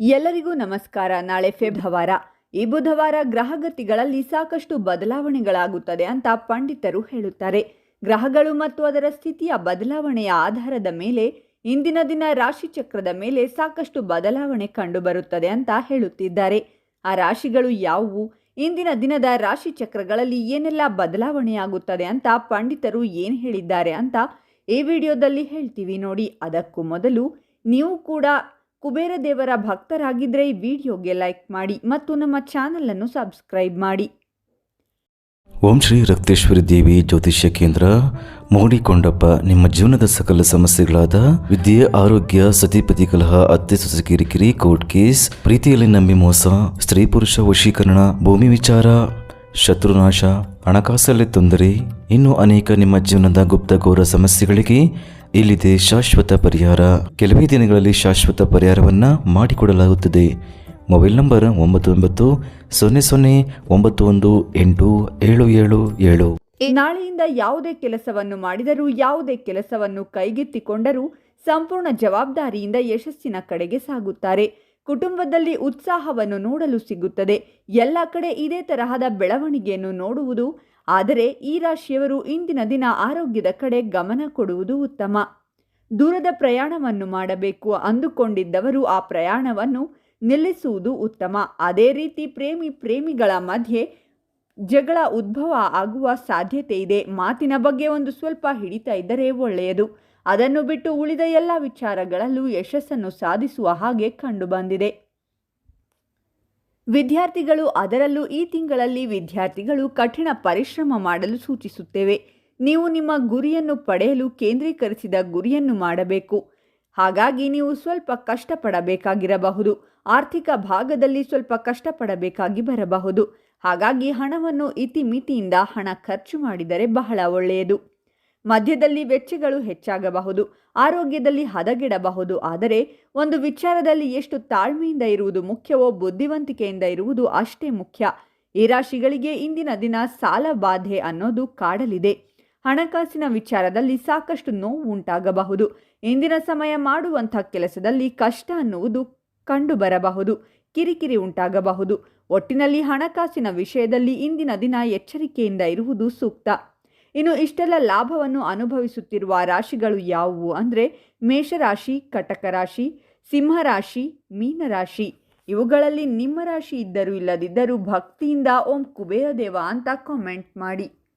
ಎಲ್ಲರಿಗೂ ನಮಸ್ಕಾರ. ನಾಳೆ ಫೆಬ್ರವಾರ ಈ ಬುಧವಾರ ಗ್ರಹಗತಿಗಳಲ್ಲಿ ಸಾಕಷ್ಟು ಬದಲಾವಣೆಗಳಾಗುತ್ತದೆ ಅಂತ ಪಂಡಿತರು ಹೇಳುತ್ತಾರೆ. ಗ್ರಹಗಳು ಮತ್ತು ಅದರ ಸ್ಥಿತಿಯ ಬದಲಾವಣೆಯ ಆಧಾರದ ಮೇಲೆ ಇಂದಿನ ದಿನ ರಾಶಿಚಕ್ರದ ಮೇಲೆ ಸಾಕಷ್ಟು ಬದಲಾವಣೆ ಕಂಡುಬರುತ್ತದೆ ಅಂತ ಹೇಳುತ್ತಿದ್ದಾರೆ. ಆ ರಾಶಿಗಳು ಯಾವುವು? ಇಂದಿನ ದಿನದ ರಾಶಿ ಚಕ್ರಗಳಲ್ಲಿ ಏನೆಲ್ಲ ಬದಲಾವಣೆಯಾಗುತ್ತದೆ ಅಂತ ಪಂಡಿತರು ಏನು ಹೇಳಿದ್ದಾರೆ ಅಂತ ಈ ವಿಡಿಯೋದಲ್ಲಿ ಹೇಳ್ತೀವಿ ನೋಡಿ. ಅದಕ್ಕೂ ಮೊದಲು ನೀವು ಕೂಡ ಕುಬೇರ ದೇವರ ಭಕ್ತರಾಗಿದ್ದರೆ ಈ ವಿಡಿಯೋಗೆ ಲೈಕ್ ಮಾಡಿ ಮತ್ತು ನಮ್ಮ ಚಾನಲನ್ನು ಸಬ್ಸ್ಕ್ರೈಬ್ ಮಾಡಿ. ಓಂ ಶ್ರೀ ರಕ್ತೇಶ್ವರಿ ದೇವಿ ಜ್ಯೋತಿಷ್ಯ ಕೇಂದ್ರ ಮೋಡಿಕೊಂಡಪ್ಪ ನಿಮ್ಮ ಜೀವನದ ಸಕಲ ಸಮಸ್ಯೆಗಳಾದ ವಿದ್ಯೆ, ಆರೋಗ್ಯ ಸತಿಪತಿ ಕಲಹ ಅತ್ತೆ, ಸೊಸೆ, ಕಿರಿಕಿರಿ, ಕೋರ್ಟ್ ಕೇಸ್, ಪ್ರೀತಿಯಲ್ಲಿ ನಂಬಿ ಮೋಸ, ಸ್ತ್ರೀ ಪುರುಷ ವಶೀಕರಣ, ಭೂಮಿ ವಿಚಾರ, ಶತ್ರುನಾಶ, ಹಣಕಾಸಲ್ಲಿ ತೊಂದರೆ, ಇನ್ನೂ ಅನೇಕ ನಿಮ್ಮ ಜೀವನದ ಗುಪ್ತ ಘೋರ ಸಮಸ್ಯೆಗಳಿಗೆ ಇಲ್ಲಿದೆ ಶಾಶ್ವತ ಪರಿಹಾರ. ಕೆಲವೇ ದಿನಗಳಲ್ಲಿ ಶಾಶ್ವತ ಪರಿಹಾರವನ್ನ ಮಾಡಿಕೊಡಲಾಗುತ್ತದೆ. ಮೊಬೈಲ್ ನಂಬರ್ ಒಂಬತ್ತು ಒಂಬತ್ತು ಸೊನ್ನೆ ಸೊನ್ನೆ ಒಂಬತ್ತು ಒಂದು ಎಂಟು ಏಳು ಏಳು ಏಳು. ನಾಳೆಯಿಂದ ಯಾವುದೇ ಕೆಲಸವನ್ನು ಮಾಡಿದರೂ, ಯಾವುದೇ ಕೆಲಸವನ್ನು ಕೈಗೆತ್ತಿಕೊಂಡರೂ ಸಂಪೂರ್ಣ ಜವಾಬ್ದಾರಿಯಿಂದ ಯಶಸ್ಸಿನ ಕಡೆಗೆ ಸಾಗುತ್ತಾರೆ. ಕುಟುಂಬದಲ್ಲಿ ಉತ್ಸಾಹವನ್ನು ನೋಡಲು ಸಿಗುತ್ತದೆ. ಎಲ್ಲ ಕಡೆ ಇದೇ ತರಹದ ಬೆಳವಣಿಗೆಯನ್ನು ನೋಡುವುದು ಆದರೆ ಈ ರಾಶಿಯವರು ಇಂದಿನ ದಿನ ಆರೋಗ್ಯದ ಕಡೆ ಗಮನ ಕೊಡುವುದು ಉತ್ತಮ. ದೂರದ ಪ್ರಯಾಣವನ್ನು ಮಾಡಬೇಕು ಅಂದುಕೊಂಡಿದ್ದವರು ಆ ಪ್ರಯಾಣವನ್ನು ನಿಲ್ಲಿಸುವುದು ಉತ್ತಮ. ಅದೇ ರೀತಿ ಪ್ರೇಮಿ ಪ್ರೇಮಿಗಳ ಮಧ್ಯೆ ಜಗಳ ಉದ್ಭವ ಆಗುವ ಸಾಧ್ಯತೆ ಇದೆ. ಮಾತಿನ ಬಗ್ಗೆ ಒಂದು ಸ್ವಲ್ಪ ಹಿಡಿತ ಇದ್ದರೆ ಒಳ್ಳೆಯದು. ಅದನ್ನು ಬಿಟ್ಟು ಉಳಿದ ಎಲ್ಲ ವಿಚಾರಗಳಲ್ಲೂ ಯಶಸ್ಸನ್ನು ಸಾಧಿಸುವ ಹಾಗೆ ಕಂಡುಬಂದಿದೆ. ವಿದ್ಯಾರ್ಥಿಗಳು ಅದರಲ್ಲೂ ಈ ತಿಂಗಳಲ್ಲಿ ವಿದ್ಯಾರ್ಥಿಗಳು ಕಠಿಣ ಪರಿಶ್ರಮ ಮಾಡಲು ಸೂಚಿಸುತ್ತೇವೆ. ನೀವು ನಿಮ್ಮ ಗುರಿಯನ್ನು ಪಡೆಯಲು ಕೇಂದ್ರೀಕರಿಸಿದ ಗುರಿಯನ್ನು ಮಾಡಬೇಕು. ಹಾಗಾಗಿ ನೀವು ಸ್ವಲ್ಪ ಕಷ್ಟಪಡಬೇಕಾಗಿರಬಹುದು. ಆರ್ಥಿಕ ಭಾಗದಲ್ಲಿ ಸ್ವಲ್ಪ ಕಷ್ಟಪಡಬೇಕಾಗಿ ಬರಬಹುದು. ಹಾಗಾಗಿ ಹಣವನ್ನು ಇತಿಮಿತಿಯಿಂದ ಹಣ ಖರ್ಚು ಮಾಡಿದರೆ ಬಹಳ ಒಳ್ಳೆಯದು. ಮಧ್ಯದಲ್ಲಿ ವೆಚ್ಚಗಳು ಹೆಚ್ಚಾಗಬಹುದು, ಆರೋಗ್ಯದಲ್ಲಿ ಹದಗೆಡಬಹುದು. ಆದರೆ ಒಂದು ವಿಚಾರದಲ್ಲಿ ಎಷ್ಟು ತಾಳ್ಮೆಯಿಂದ ಇರುವುದು ಮುಖ್ಯವೋ, ಬುದ್ಧಿವಂತಿಕೆಯಿಂದ ಇರುವುದು ಅಷ್ಟೇ ಮುಖ್ಯ. ಈ ರಾಶಿಗಳಿಗೆ ಇಂದಿನ ದಿನ ಸಾಲ ಬಾಧೆ ಅನ್ನೋದು ಕಾಡಲಿದೆ. ಹಣಕಾಸಿನ ವಿಚಾರದಲ್ಲಿ ಸಾಕಷ್ಟು ನೋವು ಉಂಟಾಗಬಹುದು. ಇಂದಿನ ಸಮಯ ಮಾಡುವಂಥ ಕೆಲಸದಲ್ಲಿ ಕಷ್ಟ ಅನ್ನುವುದು ಕಂಡುಬರಬಹುದು, ಕಿರಿಕಿರಿ ಉಂಟಾಗಬಹುದು. ಒಟ್ಟಿನಲ್ಲಿ ಹಣಕಾಸಿನ ವಿಷಯದಲ್ಲಿ ಇಂದಿನ ದಿನ ಎಚ್ಚರಿಕೆಯಿಂದ ಇರುವುದು ಸೂಕ್ತ. ಇನ್ನು ಇಷ್ಟೆಲ್ಲ ಲಾಭವನ್ನು ಅನುಭವಿಸುತ್ತಿರುವ ರಾಶಿಗಳು ಯಾವುವು? ಅಂದರೆ ಮೇಷರಾಶಿ, ಕಟಕ ರಾಶಿ ಸಿಂಹರಾಶಿ ಮೀನರಾಶಿ ಇವುಗಳಲ್ಲಿ ನಿಮ್ಮ ರಾಶಿ ಇದ್ದರೂ ಇಲ್ಲದಿದ್ದರೂ ಭಕ್ತಿಯಿಂದ ಓಂ ಕುಬೇರ ದೇವ ಅಂತ ಕಾಮೆಂಟ್ ಮಾಡಿ.